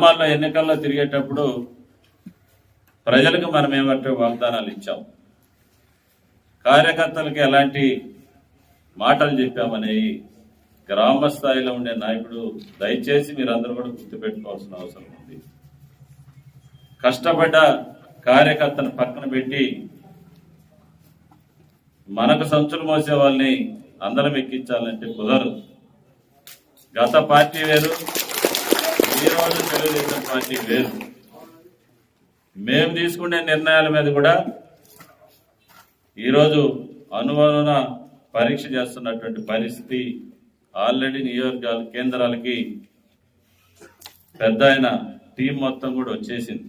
గ్రామాల్లో ఎన్నికల్లో తిరిగేటప్పుడు ప్రజలకు మనం ఏమంటే వాగ్దానాలు ఇచ్చాం. కార్యకర్తలకు ఎలాంటి మాటలు చెప్పామనేవి గ్రామ స్థాయిలో ఉండే నాయకుడు దయచేసి మీరందరూ కూడా గుర్తుపెట్టుకోవాల్సిన అవసరం ఉంది. కష్టపడ్డ కార్యకర్తను పక్కన పెట్టి మనకు సంచులు మోసే వాళ్ళని అందరం ఎక్కించాలంటే కుదరదు. గత పార్టీ వేరు విజయవాడ తెలుగుదేశం పార్టీ వేరు మేము తీసుకునే నిర్ణయాల మీద కూడా ఈరోజు అనువన పరీక్ష చేస్తున్నటువంటి పరిస్థితి ఆల్రెడీ నియోజకవర్గాల కేంద్రాలకి పెద్ద ఆయన టీం మొత్తం కూడా వచ్చేసింది.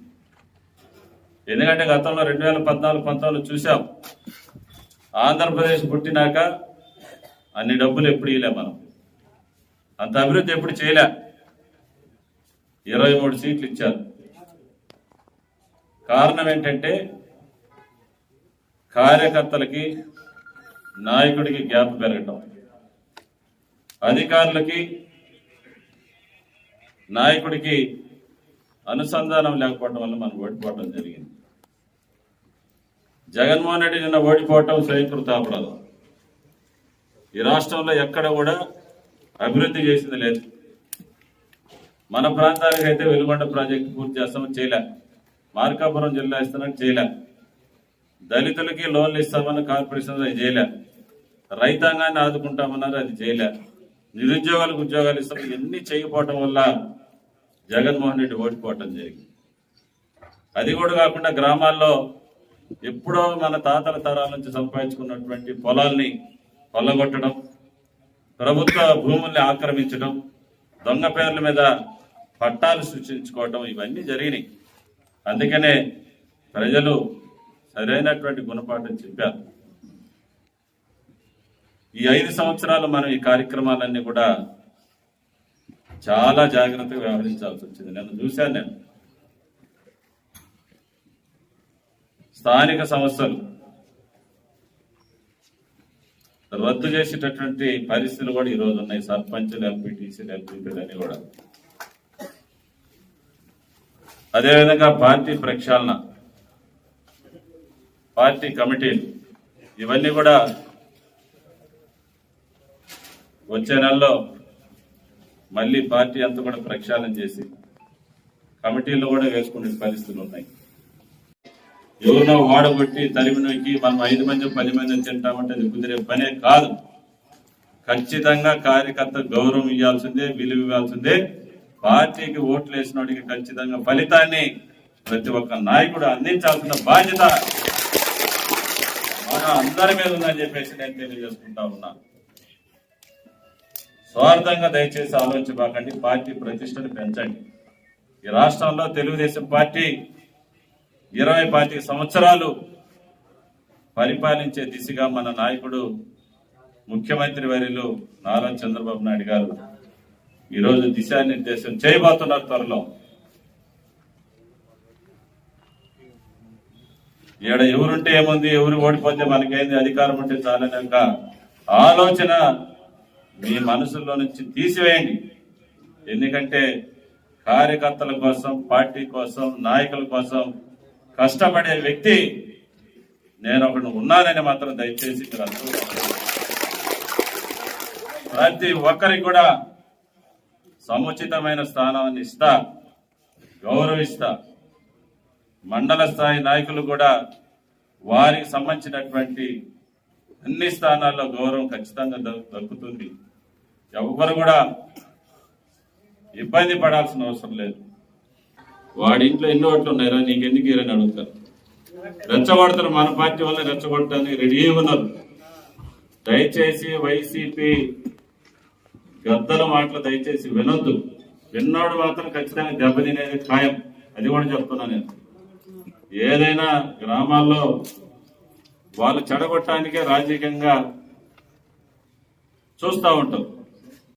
ఎందుకంటే గతంలో రెండు వేల పద్నాలుగు పంతొమ్మిది చూసాం ఆంధ్రప్రదేశ్ పుట్టినాక అన్ని డబ్బులు ఎప్పుడు ఇలే మనం. అంత అభివృద్ధి ఎప్పుడు చేయలే. ఇరవై మూడు సీట్లు ఇచ్చారు. కారణం ఏంటంటే కార్యకర్తలకి నాయకుడికి గ్యాప్ పెరగటం. అధికారులకి నాయకుడికి అనుసంధానం లేకపోవడం వల్ల మనం ఓడిపోవటం జరిగింది. జగన్మోహన్ రెడ్డి నిన్న ఓడిపోవటం స్వయంకృతాపరాధం ఈ రాష్ట్రంలో ఎక్కడ కూడా అభివృద్ధి చేసింది లేదు. మన ప్రాంతానికి అయితే వెలుగొండ ప్రాజెక్టు పూర్తి చేస్తామని చేయలే. మార్కాపురం జిల్లా ఇస్తామని చేయలే. దళితులకి లోన్లు ఇస్తామని కార్పొరేషన్ అది చేయలే. రైతాంగాన్ని ఆదుకుంటామన్నారు అది చేయలే. నిరుద్యోగాలకు ఉద్యోగాలు ఇస్తాం ఇవన్నీ చేయకపోవటం వల్ల జగన్మోహన్ రెడ్డి ఓడిపోవటం జరిగింది. అది కూడా కాకుండా గ్రామాల్లో ఎప్పుడో మన తాతల తరాల నుంచి సంపాదించుకున్నటువంటి పొలాల్ని కొల్లగొట్టడం ప్రభుత్వ భూముల్ని ఆక్రమించడం దొంగ పేర్ల మీద పట్టాలు సృష్టించుకోవటం ఇవన్నీ జరిగినాయి. అందుకనే ప్రజలు సరైనటువంటి గుణపాఠం చెప్పారు. ఈ ఐదు సంవత్సరాలు మనం ఈ కార్యక్రమాలన్నీ కూడా చాలా జాగ్రత్తగా వ్యవహరించాల్సి వచ్చింది. నేను చూశాను నేను. స్థానిక సంస్థలు రద్దు చేసేటటువంటి పరిస్థితులు కూడా ఈరోజు ఉన్నాయి. సర్పంచులు ఎంపీటీసీలు ఎంపీపీలు అని కూడా. అదేవిధంగా పార్టీ ప్రక్షాళన పార్టీ కమిటీలు ఇవన్నీ కూడా వచ్చే నెలలో మళ్ళీ పార్టీ అంతా కూడా ప్రక్షాళన చేసి కమిటీలు కూడా వేసుకునే పరిస్థితులు ఉన్నాయి. ఎవరినో వాడగొట్టి తరిమి నొక్కి మనం ఐదు మంది పది మంది తింటామంటే అది కుదిరే పనే కాదు. ఖచ్చితంగా కార్యకర్త గౌరవం ఇవ్వాల్సిందే విలువ ఇవ్వాల్సిందే. పార్టీకి ఓట్లు వేసినోడికి ఖచ్చితంగా ఫలితాన్ని ప్రతి ఒక్క నాయకుడు అందించాల్సిన బాధ్యత మన అందరి మీద ఉందని చెప్పేసి నేను తెలియజేసుకుంటా ఉన్నా. స్వార్థంగా దయచేసి ఆలోచించబాకండి. పార్టీ ప్రతిష్టను పెంచండి. ఈ రాష్ట్రంలో తెలుగుదేశం పార్టీ ఇరవై పాతిక సంవత్సరాలు పరిపాలించే దిశగా మన నాయకుడు ముఖ్యమంత్రి వర్యులు నారా చంద్రబాబు నాయుడు గారు ఈరోజు దిశానిర్దేశం చేయబోతున్నారు త్వరలో. ఈడ ఎవరుంటే ఏముంది ఎవరు ఓడిపోతే మనకేంది అధికారం ఉంటే చాలనక ఆలోచన మీ మనసులో నుంచి తీసివేయండి. ఎందుకంటే కార్యకర్తల కోసం పార్టీ కోసం నాయకుల కోసం కష్టపడే వ్యక్తి నేను ఒకడు ఉన్నానని మాత్రం దయచేసి మీరు ప్రతి ఒక్కరికి కూడా సముచితమైన స్థానాన్ని ఇస్తా గౌరవిస్తా. మండల స్థాయి నాయకులు కూడా వారికి సంబంధించినటువంటి అన్ని స్థానాల్లో గౌరవం ఖచ్చితంగా దక్కుతుంది. ఎవరు కూడా ఇబ్బంది పడాల్సిన అవసరం లేదు. వాడి ఇంట్లో ఎన్ని ఓట్లు ఉన్నాయిరా నీకెందుకు ఇరని అడుగుతారు? రెచ్చగొడతారు మన పార్టీ వల్ల రెచ్చగొట్టడానికి రెడీ ఉన్నారు. దయచేసి వైసీపీ గద్దల మాటలు దయచేసి వినొద్దు. విన్నాడు మాత్రం ఖచ్చితంగా దెబ్బతినేది ఖాయం. అది కూడా చెప్తున్నా నేను. ఏదైనా గ్రామాల్లో వాళ్ళు చెడగొట్టడానికే రాజకీయంగా చూస్తూ ఉంటారు